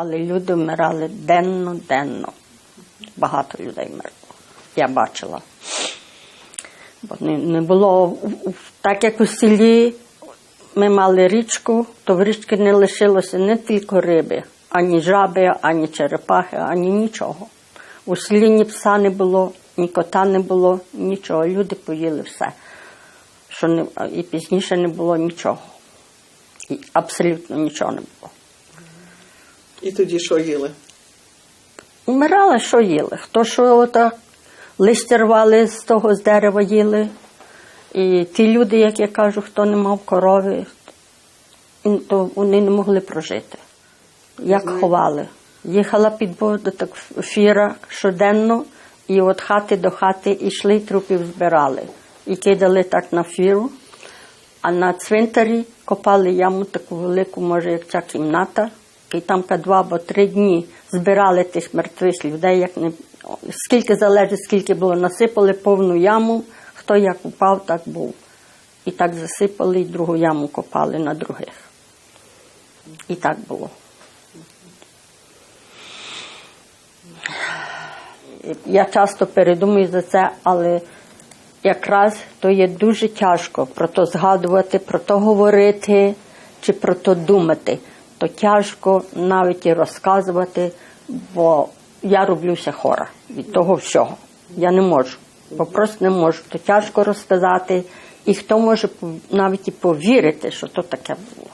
Але люди вмирали денно-денно. Багато людей вмерло. Я бачила. Бо не, не було так як у селі ми мали річку, то в річці не лишилося не тільки риби, ані жаби, ані черепахи, ані нічого. У селі ні пса не було, ні кота не було, нічого. Люди поїли все. Що не, і пізніше не було нічого. І абсолютно нічого не було. І тоді що їли? Вмирали, що їли. Хто що отак листя рвали з того з дерева їли. І ті люди, як я кажу, хто не мав корови, то вони не могли прожити. Як ховали. Їхала під воду так фіра щоденно, і від хати до хати йшли, і трупів збирали. І кидали так на фіру. А на цвинтарі копали яму таку велику, може, як ця кімната, і там ка два або три дні збирали тих мертвих людей, як не скільки залежить, скільки було, насипали повну яму, хто як упав, так був. І так засипали, і другу яму копали на других. І так було. Я часто передумую за це, але якраз то є дуже тяжко про то згадувати, про то говорити чи про то думати. То тяжко навіть і розказувати, бо я роблюся хора від того всього. Я не можу, бо просто не можу. То тяжко розказати, і хто може навіть і повірити, що то таке було.